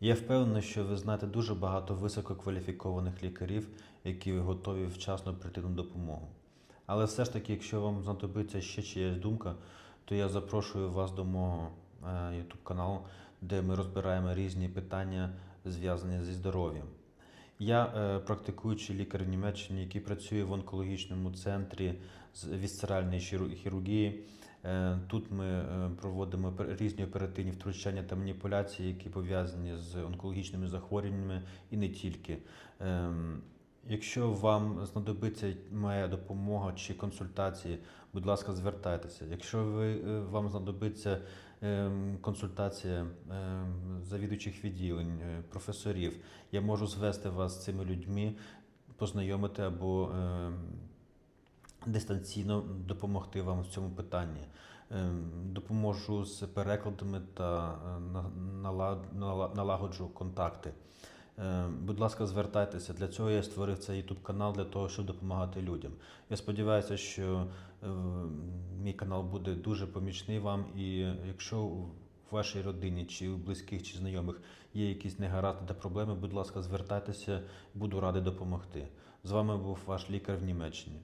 Я впевнений, що ви знаєте дуже багато висококваліфікованих лікарів, які готові вчасно прийти на допомогу. Але все ж таки, якщо вам знадобиться ще чиясь думка, то я запрошую вас до мого е, YouTube каналу, де ми розбираємо різні питання, зв'язані зі здоров'ям. Я е, практикуючий лікар в Німеччині, який працює в онкологічному центрі з вісцеральної хірургії. Е, Тут ми е, проводимо різні оперативні втручання та маніпуляції, які пов'язані з онкологічними захворюваннями і не тільки. Ем, Якщо вам знадобиться моя допомога чи консультації, будь ласка, звертайтеся. Якщо ви, е, вам знадобиться консультація завідуючих відділень, е, професорів, я можу звести вас з цими людьми, познайомити або дистанційно допомогти вам в цьому питанні. Ем, Допоможу з перекладами та е, на- нала- нала- налагоджу контакти. Е, Будь ласка, звертайтеся. Для цього я створив цей YouTube канал для того, щоб допомагати людям. Я сподіваюся, що е, мій канал буде дуже помічний вам. І якщо у вашій родині чи у близьких чи знайомих є якісь негаразди та проблеми, будь ласка, звертайтеся, буду радий допомогти. З вами був ваш лікар в Німеччині.